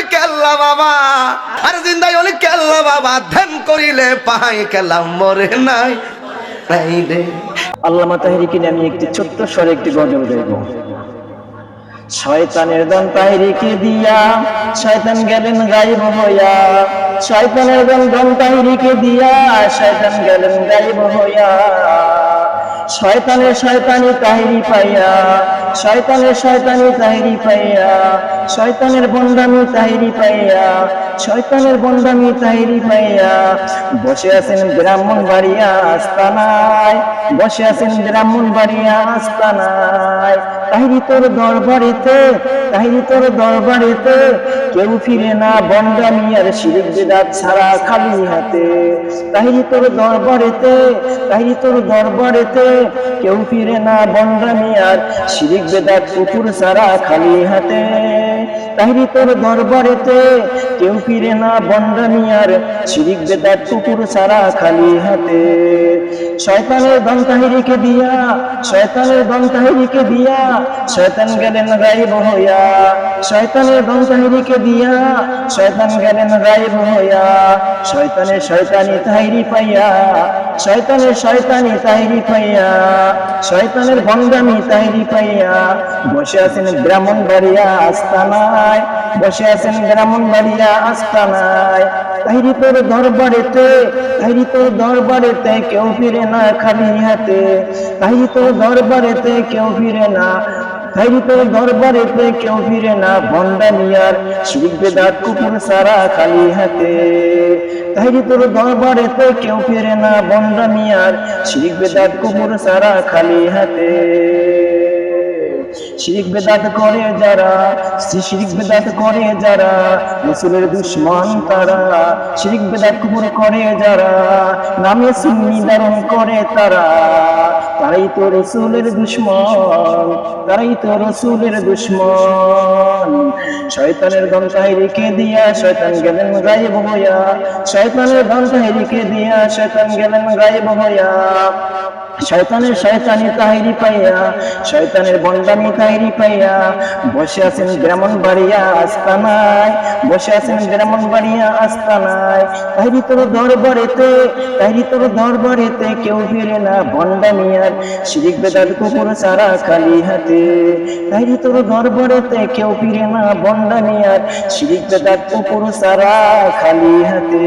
হলি কেল্লা একটি ছোট্ট স্বরে একটি গজল গাইব। শয়তানের দন তাহিরিকে দিয়া, শয়তান গেলেন গায়েব হইয়া। শয়তানের দন দন তাহিরিকে দিয়া, শয়তান গেলেন গায়েব হইয়া। শয়তানের শয়তানি তাহিরি পাইয়া, শয়তানের শয়তানি তাহিরি পাইয়া, শয়তানের বন্ডামি তাহিরি পাইয়া, শয়তানের বন্ডামি তাহিরি পাইয়া। বসে আছেন ব্রাহ্মণ বাড়িয়া আস্তানায়, বসে আছেন ব্রাহ্মণ বাড়িয়া আস্তানায়। তাহিরি তোর দরবারেতে, তাহিরি তোর দরবারেতে কেউ ফিরে না বন্দামি মিয়ার শিরিক বেদাত ছাড়া খালি হাতে। তাহিরি তোর দরবারেতে, তাহিরি তোর দরবারেতে কেউ ফিরে না বন্দামি মিয়ার শিরিক বেদাত কুকুর ছাড়া খালি হাতে। তাহিরি তোর দরবারেতে কেউ ফিরে না বন্দামি আর শিরিক বেদাত কুকুর ছাড়া খালি হাতে। শয়তানের দম তাহিরিকে দিয়া, শয়তানের দম তাহিরিকে দিয়া, শয়তান গেলেন গায়েব হইয়া। শয়তানের দম তাহিরিকে দিয়া, শয়তান গেলেন গায়েব হইয়া। শয়তানের শয়তানি তাহিরি পাইয়া শয়তানের শয়তানি তাহিরি পাইয়া শয়তানের ভণ্ডামি তাহিরি পাইয়া বসে আছেন ব্রাহ্মণ বাড়িয়া আস্তানায়, বসে আছেন ব্রাহ্মণ বাড়িয়া আস্তানায়। তাহিরি তোর দরবারেতে তাহিরি তোর দরবারেতে কেউ ফিরে না খালি হাতে। তাহিরি তোর দরবারেতে কেউ ফিরে না তাইরি তোর দরবারেতে কেউ ফিরে না ভন্ডা নিয়ার শিরিক বেদাত কুকুর সারা খালি হাতে। তাইরি তোর দরবারেতে কেউ ফিরে না ভন্ডা নিয়ার শিরিক বেদাত কুকুর সারা খালি হাতে। শিরিক বেদাত করে যারা, শিরিক বেদাত করে যারা রসুলের দুশ্মন তারা, শিরিক বেদাত কুকুর করে যারা, নামে সুন্নি ধারণ করে তারা, তারাই তো রসুলের দুশ্মন, তারাই তো রসুলের দুশ্মন। শয়তানের গন্তায় রেখে দিয়া শয়তান গেলেন গায়েব হইয়া, শয়তানের গন্তায় রেখে দিয়া শয়তান গেলেন গায়েব হইয়া। শয়তানের শয়তানি তাহিরি পাইয়া, শয়তানের বন্দামি তাহিরি পাইয়া, বসে আছেন গ্রামন বাড়িয়া আস্তানায় বসে আছেন গ্রামন বাড়িয়া আস্তানায় তাহিরি তোর দরবারেতে তাহিরি তোর দরবারেতে কেউ ফিরে না বন্দামি আর শিরিক বেদার কুকুর সারা খালি হাতে। তাহিরি তোর দরবারেতে কেউ ফিরে না বন্দামি আর শিরিক বেদার কুকুর সারা খালি হাতে।